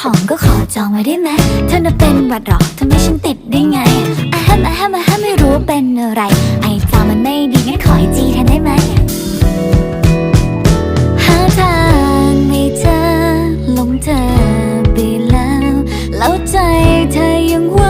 ของก็ขอจองไว้ได้ไหมเธอน่ะเป็นหวัดหรอทำให้ฉันติดได้ไงอะฮัมอะฮัมอะฮัมไม่รู้เป็นอะไร ไอ้จามันไม่ดีงั้นขอให้จีแทนได้ไหมหาทางไม่เจอลงเธอไปแล้ว แล้วใจเธอยังว่า